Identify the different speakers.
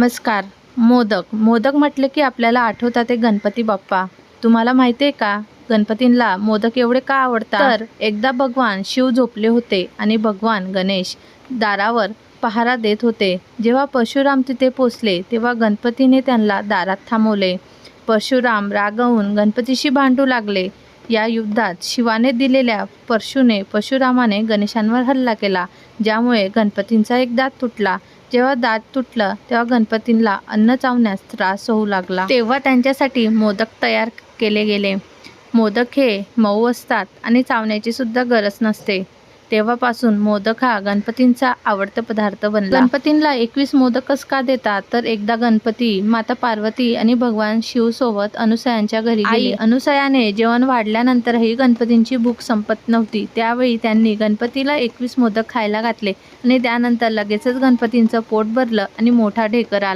Speaker 1: नमस्कार मोदक. मोदक म्हटलं की आपल्याला आठवतात ते गणपती बाप्पा. तुम्हाला माहिती आहे का? गणपतींना मोदक एवढे का आवडतात? तर एकदा भगवान शिव झोपले होते आणि भगवान गणेश दारावर पहारा देत होते. जेव्हा परशुराम तिथे पोचले तेव्हा गणपतीने त्यांना दारात थांबवले. परशुराम रागवून गणपतीशी भांडू लागले. या युद्धात शिवाने दिलेल्या परशुने परशुरामाने गणेशांवर हल्ला केला ज्यामुळे गणपतींचा एक दात तुटला. जेव्हा दात तुटलं तेव्हा गणपतींना अन्न चावण्यास त्रास होऊ लागला. तेव्हा त्यांच्यासाठी मोदक तयार केले गेले. मोदक हे मऊ असतात आणि चावण्याची सुद्धा गरज नसते. तेव्हापासून मोदक हा गणपतींचा आवडता पदार्थ बनला. गणपतींना एकवीस मोदकच का देतात? तर एकदा गणपती माता पार्वती आणि भगवान शिव सोबत अनुसयांच्या घरी आई अनुसयाने जेवण वाढल्यानंतरही गणपतींची भूक संपत नव्हती. त्यावेळी त्यांनी गणपतीला एकवीस मोदक खायला घातले आणि त्यानंतर लगेचच गणपतींचं पोट भरलं आणि मोठा ढेकर आला.